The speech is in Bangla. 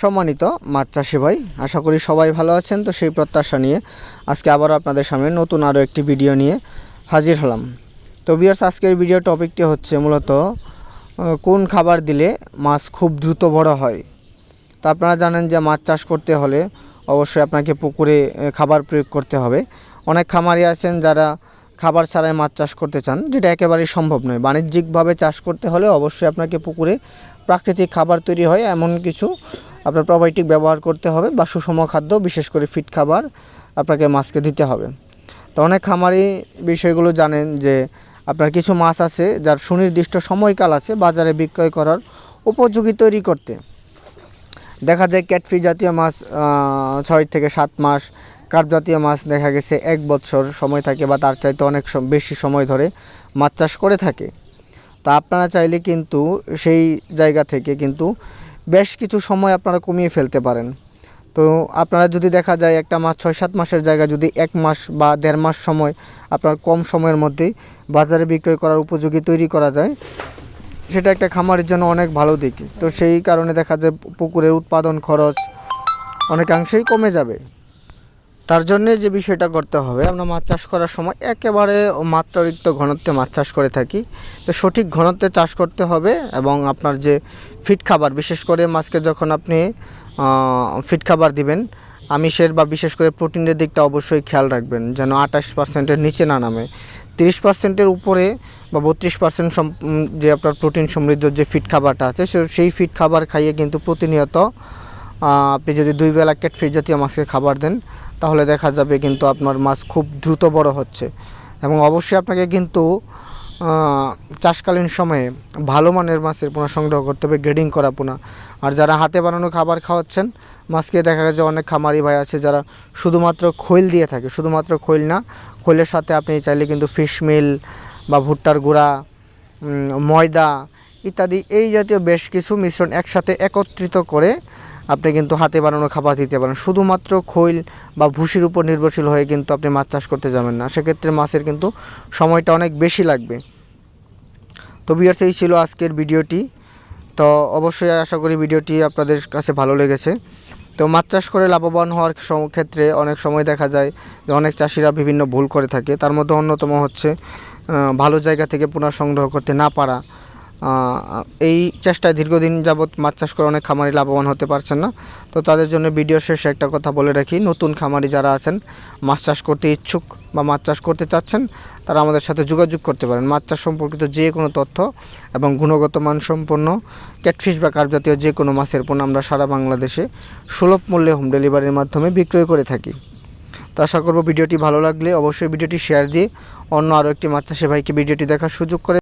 সম্মানিত মাছ চাষি ভাই, আশা করি সবাই ভালো আছেন, তো সেই প্রত্যাশা নিয়ে আজকে আবারও আপনাদের সামনে নতুন আরও একটি ভিডিও নিয়ে হাজির হলাম। তো বিয়ার্স আজকের ভিডিও টপিকটি হচ্ছে মূলত কোন খাবার দিলে মাছ খুব দ্রুত বড় হয়? তো আপনারা জানেন যে মাছ চাষ করতে হলে অবশ্যই আপনাকে পুকুরে খাবার প্রয়োগ করতে হবে। অনেক খামারি আছেন যারা খাবার ছাড়াই মাছ চাষ করতে চান, যেটা একেবারেই সম্ভব নয়। বাণিজ্যিকভাবে চাষ করতে হলে অবশ্যই আপনাকে পুকুরে প্রাকৃতিক খাবার তৈরি হয়, এমন কিছু আপনার প্রোবায়োটিক ব্যবহার করতে হবে বা সুষম খাদ্য, বিশেষ করে ফিট খাবার আপনাকে মাছকে দিতে হবে। তো অনেক খামারি বিষয়গুলো জানেন যে আপনার কিছু মাছ আছে যার সুনির্দিষ্ট সময়কাল আছে বাজারে বিক্রয় করার উপযোগী তৈরি করতে। দেখা যায় ক্যাটফি জাতীয় মাছ ছয় থেকে সাত মাস কার্প জাতীয় মাছ দেখা গেছে এক বছর সময় থাকে বা তার চাইতে অনেক বেশি সময় ধরে মাছ চাষ করে থাকে। তা আপনারা চাইলে কিন্তু সেই জায়গা থেকে কিন্তু বেশ কিছু সময় আপনারা কমিয়ে ফেলতে পারেন। তো আপনারা যদি দেখা যায় একটা মাছ ছয় সাত মাসের জায়গায় যদি এক মাস বা দেড় মাস সময় আপনার কম সময়ের মধ্যেই বাজারে বিক্রয় করার উপযোগী তৈরি করা যায়, সেটা একটা খামারের জন্য অনেক ভালো দিক। তো সেই কারণে দেখা যায় পুকুরের উৎপাদন খরচ অনেকাংশেই কমে যাবে। তার জন্য যে বিষয়টা করতে হবে, আমরা মাছ চাষ করার সময় একেবারে মাত্রাতিরিক্ত ঘনত্বে মাছ চাষ করে থাকি। তো সঠিক ঘনত্বে চাষ করতে হবে এবং আপনার যে ফিট খাবার, বিশেষ করে মাছকে যখন আপনি ফিট খাবার দিবেন, আমিষের বা বিশেষ করে প্রোটিনের দিকটা অবশ্যই খেয়াল রাখবেন, যেন আঠাশ পার্সেন্টের নিচে না নামে। তিরিশ পার্সেন্টের উপরে বা বত্রিশ পার্সেন্ট যে আপনার প্রোটিন সমৃদ্ধ যে ফিট খাবারটা আছে সেই ফিট খাবার খাইয়ে কিন্তু প্রতিনিয়ত আপনি যদি দুই বেলা ক্যাটফ্রি জাতীয় মাছকে খাবার দেন, তাহলে দেখা যাবে কিন্তু আপনার মাছ খুব দ্রুত বড় হচ্ছে। এবং অবশ্যই আপনাকে কিন্তু চাষকালীন সময়ে ভালো মানের মাছের পোনা সংগ্রহ করতে হবে গ্রেডিং করা পোনা। আর যারা হাতে বানানো খাবার খাওয়াচ্ছেন, মাছকে দেখা গেছে অনেক খামারি ভাই আছে যারা শুধুমাত্র খৈল দিয়ে থাকে, শুধুমাত্র খৈল না, খৈলের সাথে আপনি চাইলে কিন্তু ফিশ মিল বা ভুট্টার গুঁড়া ময়দা ইত্যাদি, এই জাতীয় বেশ কিছু মিশ্রণ একসাথে একত্রিত করে আপনি কিন্তু হাতে বানানো খাবার দিতে পারেন। শুধুমাত্র খৈল বা ভুসির উপর নির্ভরশীল হয়ে কিন্তু আপনি মাছ চাষ করতে যাবেন না। সেক্ষেত্রে মাছের কিন্তু সময়টা অনেক বেশি লাগবে। তো বিয়ার্স, এই ছিল আজকের ভিডিওটি। তো অবশ্যই আশা করি ভিডিওটি আপনাদের কাছে ভালো লেগেছে। তো মাছ চাষ করে লাভবান হওয়ার ক্ষেত্রে অনেক সময় দেখা যায় যে অনেক চাষিরা বিভিন্ন ভুল করে থাকে। তার মধ্যে অন্যতম হচ্ছে ভালো জায়গা থেকে পুনঃ সংগ্রহ করতে না পারা। এই চেষ্টায় দীর্ঘদিন যাবৎ মাছ চাষ করে অনেক খামারি লাভবান হতে পারছেন না। তো তাদের জন্য ভিডিও শেষে একটা কথা বলে রাখি, নতুন খামারি যারা আছেন, মাছ চাষ করতে ইচ্ছুক বা মাছ চাষ করতে চাচ্ছেন, তারা আমাদের সাথে যোগাযোগ করতে পারেন। মাছ চাষ সম্পর্কিত যে কোনো তথ্য এবং গুণগত মানসম্পন্ন ক্যাটফিশ বা কার্প জাতীয় যে কোনো মাছের পণ্য আমরা সারা বাংলাদেশে সুলভ মূল্যে হোম ডেলিভারির মাধ্যমে বিক্রয় করে থাকি। তো আশা করব ভিডিওটি ভালো লাগলে অবশ্যই ভিডিওটি শেয়ার দিয়ে অন্য আরও একটি মাছ চাষি ভাইকে ভিডিওটি দেখার সুযোগ করে